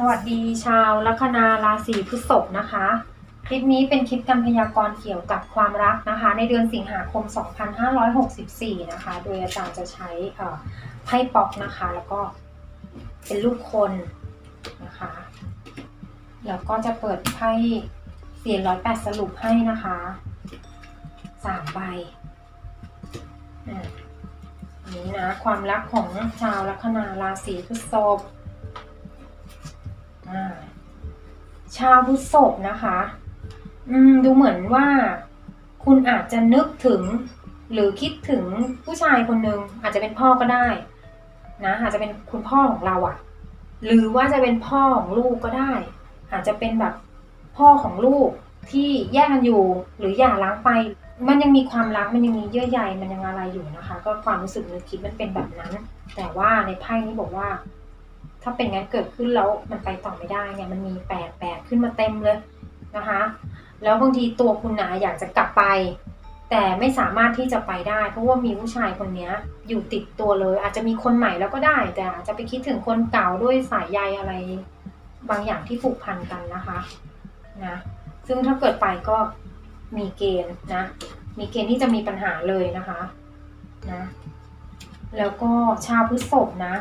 สวัสดีชาวลัคนาราศีพฤษภนะคะ คลิปนี้เป็นคลิปการพยากรณ์เกี่ยวกับความรักนะคะ ในเดือนสิงหาคม 2564 นะคะ โดยอาจารย์จะใช้ไพ่ป๊อกนะคะ แล้วก็เป็นลูกคนนะคะ แล้วก็จะเปิดไพ่เสียร้อยแปดสรุปให้นะคะสามใบอันนี้นะ ความรักของชาวลัคนาราศีพฤษภ อ่า ชาวพฤษภนะคะ อืม ดูเหมือนว่า คุณอาจจะนึกถึง หรือคิดถึงผู้ชายคนหนึ่งอาจจะเป็นพ่อก็ได้ นะอาจจะเป็นคุณพ่อของเราอะหรือว่าจะเป็นพ่อของลูกก็ได้ อาจจะเป็นแบบพ่อของลูกที่แยกกันอยู่หรือหย่าร้างไป มันยังมีความรักมันยังมีเยื่อใยมันยังอะไรอยู่นะคะ ก็ความรู้สึกนึกคิดมันเป็นแบบนั้น แต่ว่าในไพ่นี้บอกว่า ถ้าเป็นงั้นเกิดขึ้นแล้วมันไปต่อไม่ได้เนี่ยมันมีแปดแปดขึ้นมาเต็มเลยนะคะ แล้วบางทีตัวคุณนาอยากจะกลับไป แต่ไม่สามารถที่จะไปได้ เพราะว่ามีผู้ชายคนนี้อยู่ติดตัวเลย อาจจะมีคนใหม่แล้วก็ได้ แต่อาจจะไปคิดถึงคนเก่าด้วยสายใยอะไร บางอย่างที่ผูกพันกันนะคะนะซึ่งถ้าเกิดไปก็มีเกณฑ์นะ มีเกณฑ์ที่จะมีปัญหาเลยนะคะนะแล้วก็ชาวพฤษภนะ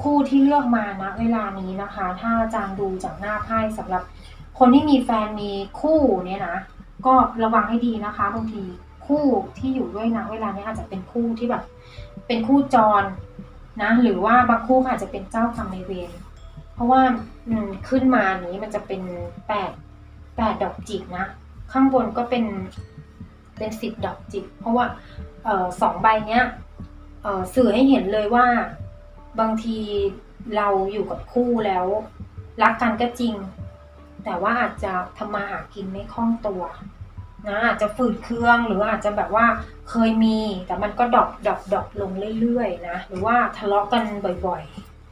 คู่ที่เลือกมานะเวลานี้นะคะ ถ้าอาจารย์ดูจากหน้าไพ่สำหรับคนที่มีแฟนมีคู่เนี่ยนะก็ระวังให้ดีนะคะบางทีคู่ที่อยู่ด้วยนะเวลานี้อาจจะเป็นคู่ที่แบบ เป็นคู่จรนะ หรือว่าบางคู่อาจจะเป็นเจ้ากรรมในายเวรเพราะว่าขึ้นมานี้มันจะเป็นแปดแปดดอกจิกนะ ข้างบนก็เป็นเป็นสิบดอกจิก เพราะว่าออสองใบเนี้ยสื่อให้เห็นเลยว่า บางทีเราอยู่กับคู่แล้ว รักกันก็จริง แต่ว่าอาจจะทำมาหากินไม่คล่องตัวนะอาจจะฝืดเครื่องหรืออาจจะแบบว่าเคยมี แต่มันก็ดรอปดรอปดรอปลงเรื่อยๆนะหรือว่าทะเลาะกันบ่อย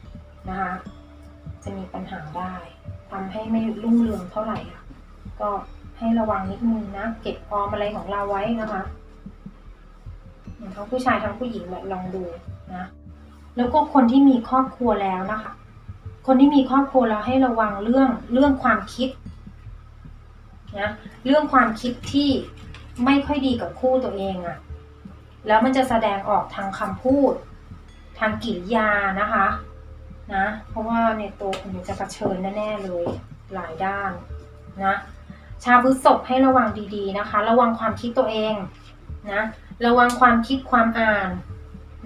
ๆนะคะจะมีปัญหาได้ทำให้ไม่รุ่งเรืองเท่าไหร่ค่ะก็ให้ระวังนิดนึงนะเก็บออมอะไรของเราไว้นะคะทั้งผู้ชายทั้งผู้หญิงแหละลองดูนะ แล้วก็คนที่มีครอบครัวแล้วนะคะ คนที่มีครอบครัวแล้วให้ระวังเรื่องเรื่องความคิดนะเรื่องความคิดที่ไม่ค่อยดีกับคู่ตัวเองอะแล้วมันจะแสดงออกทางคำพูด ทางกิริยานะคะนะเพราะว่าในตัวคุณจะะเผชิญแน่ๆเลยหลายด้านนะชาวพฤษภให้ระวังดีๆนะคะ ระวังความคิดตัวเองนะระวังความคิดความอ่าน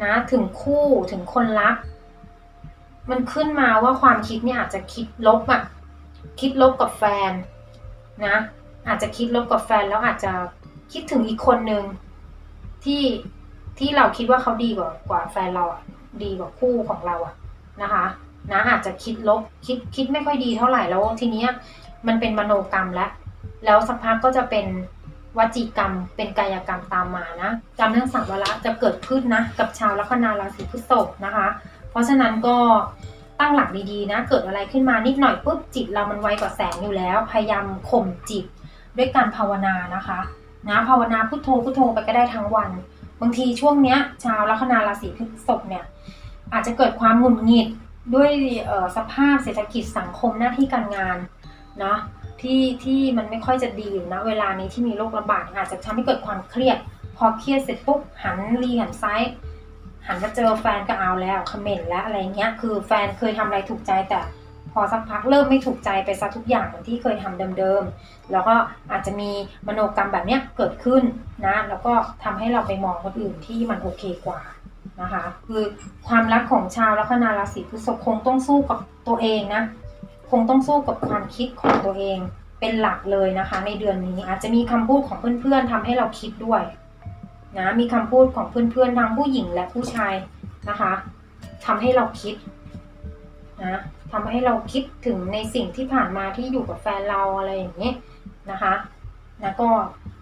นะถึงคู่ถึงคนรัก มันขึ้นมาว่าความคิดเนี่ยอาจจะคิดลบอะคิดลบกับแฟนนะ อาจจะคิดลบกับแฟนแล้วอาจจะคิดถึงอีกคนหนึ่งที่ที่เราคิดว่าเขาดีกว่ากว่าแฟนเราอะดีกว่าคู่ของเราอะนะคะนะอาจจะคิดลบคิดคิดไม่ค่อยดีเท่าไหร่แล้วทีเนี้ยมันเป็นมโนกรรมแล้ว แล้วสักพักก็จะเป็น วจีกรรมเป็นกายกรรมตามมานะกรรมทั้งสามวาระจะเกิดขึ้นนะกับชาวลัคนาราศีพฤษภนะคะ เพราะฉะนั้นก็ตั้งหลักดีๆนะ เกิดอะไรขึ้นมานิดหน่อยปุ๊บจิตเรามันไวกว่าแสงอยู่แล้ว พยายามข่มจิตด้วยการภาวนานะคะนะภาวนาพุทโธพุทโธไปก็ได้ทั้งวัน บางทีช่วงเนี้ย ชาวลัคนาราศีพฤษภเนี่ยอาจจะเกิดความหงุดหงิดด้วยสภาพเศรษฐกิจสังคมหน้าที่การงานเนาะ ที่ที่มันไม่ค่อยจะดีอยู่นะเวลานี้ที่มีโรคระบาดอาจจะทำให้เกิดความเครียด พอเครียดเสร็จปุ๊บหันรีหันซ้ายหันมาเจอแฟนก็เอาแล้วคอมเมนต์แล้วอะไรเงี้ยคือแฟนเคยทำอะไรถูกใจแต่พอสักพักเริ่มไม่ถูกใจไปซะทุกอย่างเหมือนที่เคยทำเดิมๆ แล้วก็อาจจะมีมโนกรรมแบบเนี้ยเกิดขึ้นนะ แล้วก็ทำให้เราไปมองคนอื่นที่มันโอเคกว่านะคะ คือความรักของชาวลัคนาราศีพฤษภคงต้องสู้กับตัวเองนะ งต้องสู้กับความคิดของตัวเอง เป็นหลักเลยนะคะ ในเดือนนี้อาจจะมีคำพูดของเพื่อนๆทำให้เราคิดด้วยนะมีคำพูดของเพื่อนๆทั้งผู้หญิงและผู้ชายนะคะทำให้เราคิดนะทำให้เราคิดถึงในสิ่งที่ผ่านมาที่อยู่กับแฟนเราอะไรอย่างนี้นะคะแล้วก็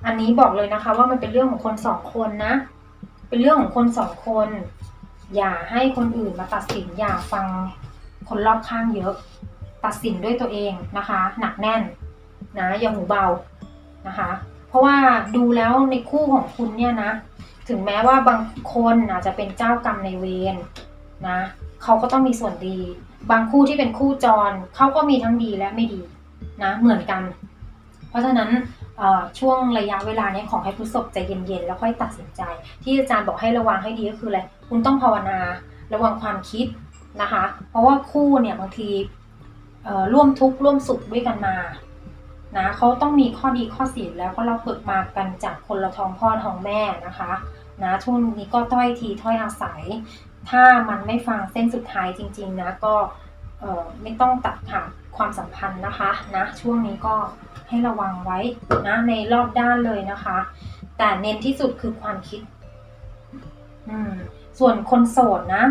อันนี้บอกเลยนะคะว่ามันเป็นเรื่องของคนสองคนนะ เป็นเรื่องของคนสองคน อย่าให้คนอื่นมาตัดสินอย่าฟังคนรอบข้างเยอะ ตัดสินด้วยตัวเองนะคะ หนักแน่นนะอย่าหูเบานะคะ เพราะว่าดูแล้วในคู่ของคุณเนี่ยนะ ถึงแม้ว่าบางคนอาจจะเป็นเจ้ากรรมในเวรนะเขาก็ต้องมีส่วนดี บางคู่ที่เป็นคู่จรเขาก็มีทั้งดีและไม่ดีนะเหมือนกัน เพราะฉะนั้นช่วงระยะเวลาเนี้ยขอให้พฤษภใจเย็นๆแล้วค่อยตัดสินใจ ที่อาจารย์บอกให้ระวังให้ดีก็คืออะไรคุณต้องภาวนาระวังความคิดนะคะ เพราะว่าคู่เนี่ยบางที ร่วมทุกข์ร่วมสุขด้วยกันมานะเขาต้องมีข้อดีข้อเสียแล้วเพราะเราเกิดมากันจากคนละท้องพ่อท้องแม่นะคะนะช่วงนี้ก็ถ้อยทีถ้อยอาศัย ถ้ามันไม่ฟังเส้นสุดท้ายจริง ๆ นะก็ไม่ต้องตัดขาดความสัมพันธ์นะคะนะช่วงนี้ก็ให้ระวังไว้นะในรอบด้านเลยนะคะ แต่เน้นที่สุดคือความคิด อืม ส่วนคนโสดนะ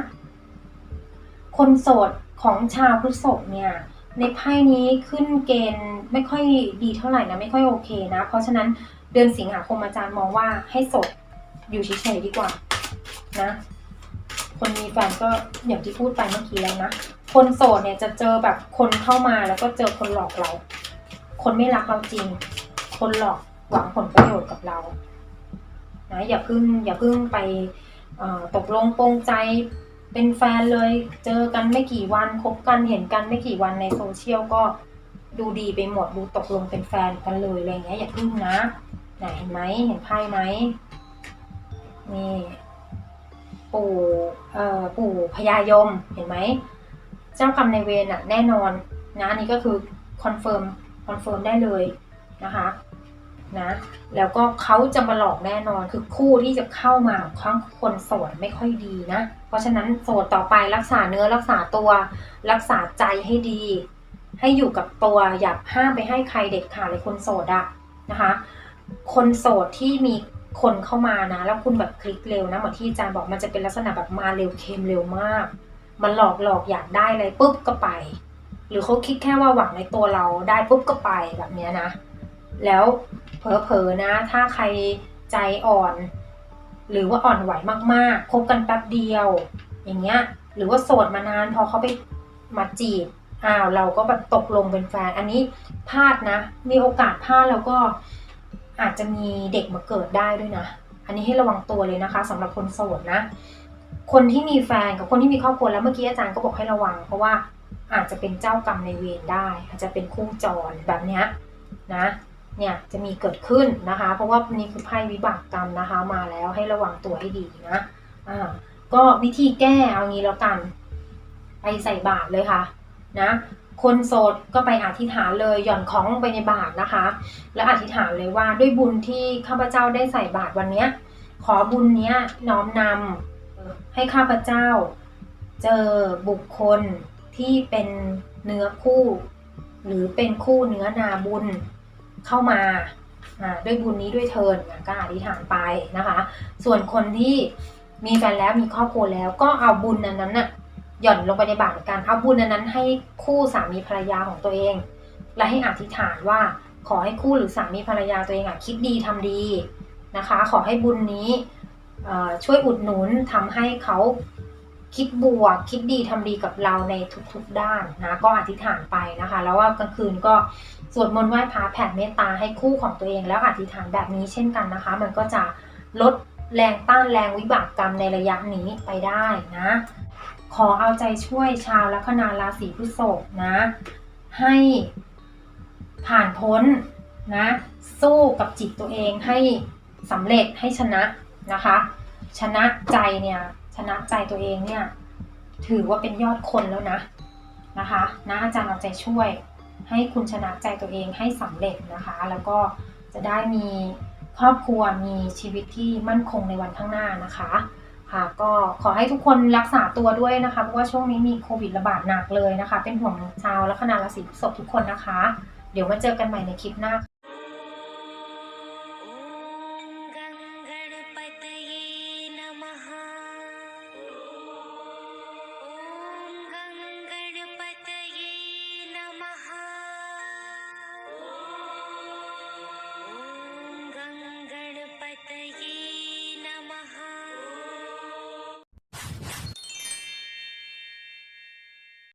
คนโสดของชาวพฤษภเนี่ย ในไพ่นี้ขึ้นเกณฑ์ไม่ค่อยดีเท่าไหร่นะ ไม่ค่อยโอเคนะ เพราะฉะนั้นเดือนสิงหาคมอาจารย์มองว่าให้สดอยู่เฉยๆดีกว่านะ คนมีแฟนก็อย่างที่พูดไปเมื่อกี้แล้วนะ คนโสดเนี่ยจะเจอแบบคนเข้ามาแล้วก็เจอคนหลอกเรา คนไม่รักเราจริง คนหลอกหวังผลประโยชน์กับเรานะอย่าเพึ่งอย่าเพึ่งไปตกลงปรงใจ เป็นแฟนเลยเจอกันไม่กี่วันคบกันเห็นกันไม่กี่วันในโซเชียลก็ดูดีไปหมดดูตกลงเป็นแฟนกันเลยอะไรเงี้ยอย่าพึ่งนะไหนเห็นไหมเห็นไพ่ไหมนี่ปู่เอ่อปู่พญายมเห็นไหมเจ้ากรรมในเวรน่ะแน่นอนนะนนี้ก็คือคอนเฟิร์มคอนเฟิร์มได้เลยนะคะ นะ แล้วก็เขาจะมาหลอกแน่นอนคือคู่ที่จะเข้ามาข้างคนโสดไม่ค่อยดีนะ เพราะฉะนั้นโสดต่อไปรักษาเนื้อรักษาตัว รักษาใจให้ดี ให้อยู่กับตัวอย่าห้ามไปให้ใครเด็ดขาดเลยคนโสดอะนะคะ คนโสดที่มีคนเข้ามานะ แล้วคุณแบบคลิกเร็วนะเหมือนที่อาจารย์บอกมันจะเป็นลักษณะแบบมาเร็วเค็มเร็วมาก มันหลอกหลอกอยากได้อะไรปุ๊บก็ไป หรือเขาคิดแค่ว่าหวังในตัวเราได้ปุ๊บก็ไปแบบเนี้ยนะ แล้ว เผลอๆนะ ถ้าใครใจอ่อน หรือว่าอ่อนไหวมากๆคบกันแป๊บเดียว อย่างเงี้ย หรือว่าโสดมานานพอเขาไปมาจีบอ้าวเราก็แบบตกลงเป็นแฟน อันนี้พลาดนะ มีโอกาสพลาดแล้วก็อาจจะมีเด็กมาเกิดได้ด้วยนะ อันนี้ให้ระวังตัวเลยนะคะสำหรับคนโสดนะ คนที่มีแฟนกับคนที่มีครอบครัวแล้วเมื่อกี้อาจารย์ก็บอกให้ระวัง เพราะว่าอาจจะเป็นเจ้ากรรมในเวรได้ อาจจะเป็นคู่จรแบบเนี้ยนะ เนี่ยจะมีเกิดขึ้นนะคะ เพราะว่านี่คือไพ่วิบากกรรมนะคะ มาแล้วให้ระวังตัวให้ดีนะอ่าก็วิธีแก้เอางี้แล้วกัน ไปใส่บาตรเลยค่ะนะคนโสดก็ไปอธิษฐานเลยหย่อนของลงไปในบาตรนะคะ แล้วอธิษฐานเลยว่าด้วยบุญที่ข้าพเจ้าได้ใส่บาตรวันเนี้ยขอบุญเนี้ยน้อมนำให้ข้าพเจ้า เจอบุคคลที่เป็นเนื้อคู่ หรือเป็นคู่เนื้อนาบุญ เข้ามาด้วยบุญนี้ด้วยเทินก็อธิษฐานไปนะคะ ส่วนคนที่มีแฟนแล้วมีครอบครัวแล้ว ก็เอาบุญนั้นนั้นน่ะหย่อนลงไปในบาตรกันเอาบุญนั้นนั้นให้คู่สามีภรรยาของตัวเอง และให้อธิษฐานว่าขอให้คู่หรือสามีภรรยาตัวเองอะคิดดีทำดีนะคะ ขอให้บุญนี้ช่วยอุดหนุนทำให้เขา คิดบวก คิดดีทำดีกับเราในทุกๆด้านนะ ก็อธิษฐานไปนะคะ แล้วว่ากลางคืนก็สวดมนต์ไหว้พระแผ่เมตตาให้คู่ของตัวเองแล้วอธิษฐานแบบนี้เช่นกันนะคะ มันก็จะลดแรงต้านแรงวิบากกรรมในระยะนี้ไปได้นะ ขอเอาใจช่วยชาวลัคนาราศีพฤษภนะ ให้ผ่านพ้นนะ สู้กับจิตตัวเองให้สำเร็จให้ชนะนะคะ ชนะใจเนี่ย ชนะใจตัวเองเนี่ยถือว่าเป็นยอดคนแล้วนะนะคะนะอาจารย์เอาใจช่วย ให้คุณชนะใจตัวเองให้สำเร็จนะคะ แล้วก็จะได้มีครอบครัวมีชีวิตที่มั่นคงในวันข้างหน้านะคะค่ะก็ขอให้ทุกคนรักษาตัวด้วยนะคะเพราะว่าช่วงนี้มีโควิดระบาดหนักเลยนะคะ เป็นห่วงชาวลัคนาราศีพฤษภทุกคนนะคะ เดี๋ยวมาเจอกันใหม่ในคลิปหน้า